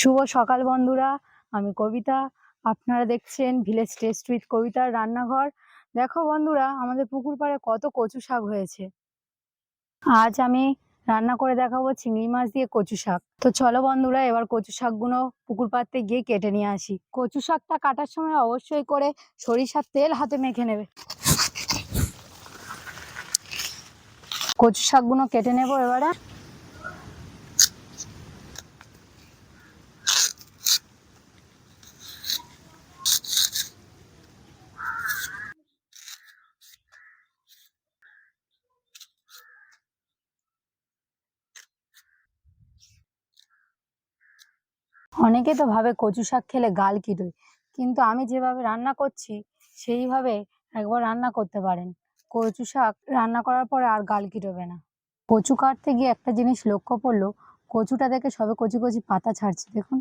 শুভ সকাল বন্ধুরা, আমি কবিতা। আপনারা দেখছেন ভিলেজ টেস্ট উইথ কবিতার রান্নাঘর। দেখো বন্ধুরা, আমাদের পুকুর পাড়ে কত কচু শাক হয়েছে। আজ আমি রান্না করে দেখাবো চিংড়ি মাছ দিয়ে কচু শাক। তো চলো বন্ধুরা, এবার কচু শাকগুলো পুকুর পাড়তে গিয়ে কেটে নিয়ে আসি। কচু শাকটা কাটার সময় অবশ্যই করে সরিষার তেল হাতে মেখে নেবে। কচু শাকগুলো কেটে নেব এবারে। অনেকে তো ভাবে কচু শাক খেলে গাল কিটোয় কিন্তু আমি যেভাবে রান্না করছি, সেইভাবে একবার রান্না করতে পারেন। কচু শাক রান্না করার পরে আর গাল কিটোবে না। কচু কাটতে গিয়ে একটা জিনিস লক্ষ্য পড়ল, কচুটা দেখে সবে কচি কচি পাতা ছাড়ছে, দেখুন।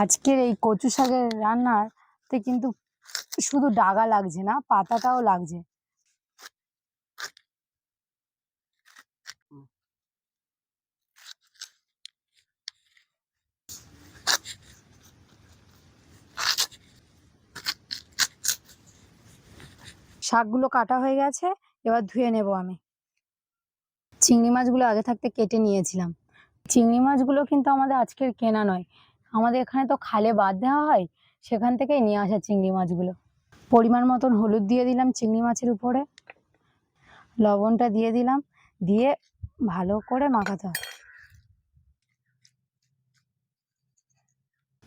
আজকের এই কচু শাকের রান্নাতে কিন্তু শুধু ডাগা লাগছে না, পাতাটাও লাগছে। শাকগুলো কাটা হয়ে গেছে, এবার ধুয়ে নেব আমি। চিংড়ি মাছগুলো আগে থাকতে কেটে নিয়েছিলাম। চিংড়ি মাছগুলো কিন্তু আমাদের আজকের কেনা নয়। আমাদের এখানে তো খালে বাদ দেওয়া হয় সেখান থেকেই নিয়ে আসা চিংড়ি মাছগুলো। পরিমাণ মতন হলুদ দিয়ে দিলাম চিংড়ি মাছের উপরে। লবণটা দিয়ে দিলাম, দিয়ে ভালো করে মাখাতে হবে।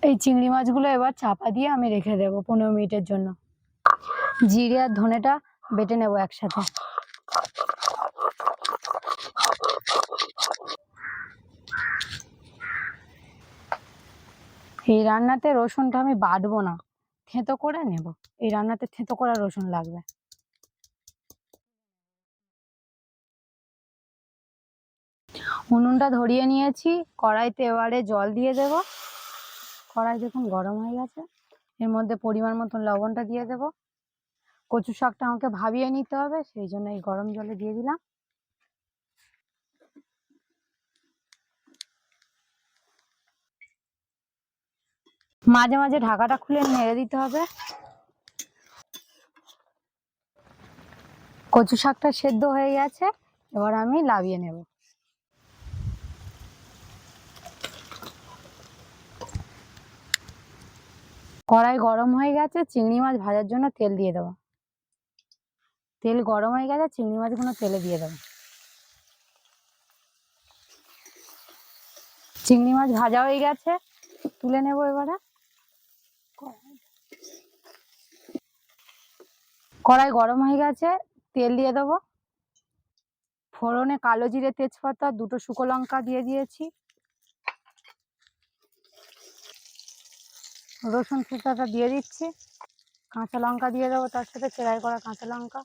এই চিংড়ি মাছগুলো এবার চাপা দিয়ে আমি রেখে দেবো পনেরো মিনিটের জন্য। জিরে আর ধনেটা বেটে নেব একসাথে। এই রান্নাতে রসুনটা আমি বাটবো না। থেঁতো করে নেব। এই রান্নাতে থেঁতো করা রসুন লাগবে। উনুনটা ধরিয়ে নিয়েছি। কড়াইতে এবারে জল দিয়ে দেব। কড়াই দেখুন গরম হয়ে গেছে। এর মধ্যে পরিমাণ মতন লবণটা দিয়ে দেব। কচু শাকটা আমাকে ভাবিয়ে নিতে হবে, সেই জন্য এই গরম জলে দিয়ে দিলাম। মাঝে মাঝে ঢাকাটা খুলে নেড়ে দিতে হবে। কচু শাকটা সেদ্ধ হয়ে গেছে, এবার আমি লাভিয়ে নেব। কড়াই গরম হয়ে গেছে, চিংড়ি মাছ ভাজার জন্য তেল দিয়ে দেবো। তেল গরম হয়ে গেছে, চিংড়ি মাছগুলো তেলে দিয়ে দেবো। চিংড়ি মাছ ভাজা হয়ে গেছে, তুলে নেব এবারে। কড়াই গরম হয়ে গেছে, তেল দিয়ে দেবো। ফোড়নে কালো জিরে তেজপাতা, দুটো শুকো লঙ্কা দিয়ে দিয়েছি। রসুন থেঁচাটা দিয়ে দিচ্ছি। কাঁচা লঙ্কা দিয়ে দেবো, তার সাথে চেরাই করা কাঁচা লঙ্কা।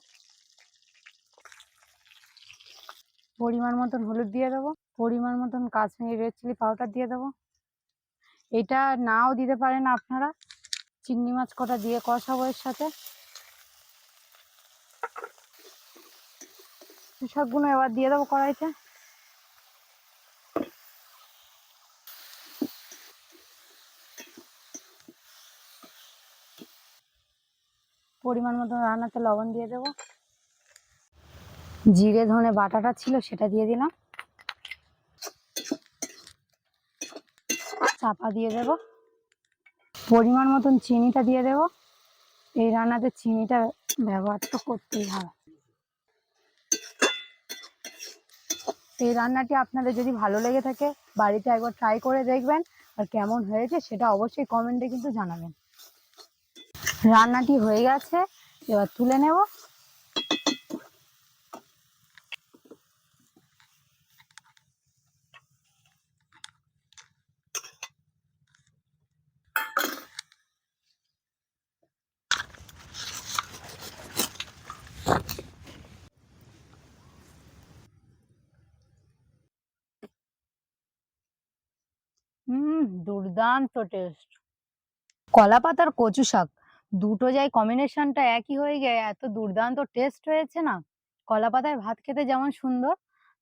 পরিমাণ মতন হলুদ দিয়ে দেবো। পরিমাণ মতন কাশ্মীরি রেড চিলি পাউডার দিয়ে দেবো। এটা নাও দিতে পারেন আপনারা। চিংড়ি মাছ কটা দিয়ে কষাবো এর সাথে। শাকগুলো এবার দিয়ে দেবো কড়াইতে। পরিমাণ মতো রান্নাতে লবণ দিয়ে দেবো। জিরে ধনে বাটাটা ছিল সেটা দিয়ে দিলাম। চাপা দিয়ে দেব। পরিমাণ মতন চিনিটা দিয়ে দেব। এই রান্নাতে চিনিটা ব্যবহার তো করতেই হবে। এই রান্নাটি আপনাদের যদি ভালো লেগে থাকে, বাড়িতে একবার ট্রাই করে দেখবেন আর কেমন হয়েছে সেটা অবশ্যই কমেন্টে কিন্তু জানাবেন। রান্নাটি হয়ে গেছে, এবার তুলে নেব। দুর্দান্ত টেস্ট কলা পাতার কচু শাক, দুটো যাই কম্বিনেশনটা একই হয়ে গিয়ে এত দুর্দান্ত টেস্ট হয়েছে না? কলা পাতায় ভাত খেতে যেমন সুন্দর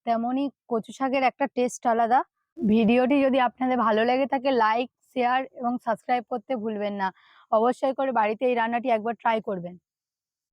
তেমনই কচু শাকের একটা টেস্ট আলাদা। ভিডিওটি যদি আপনাদের ভালো লেগে থাকে লাইক শেয়ার এবং সাবস্ক্রাইব করতে ভুলবেন না। অবশ্যই করে বাড়িতে এই রান্নাটি একবার ট্রাই করবেন।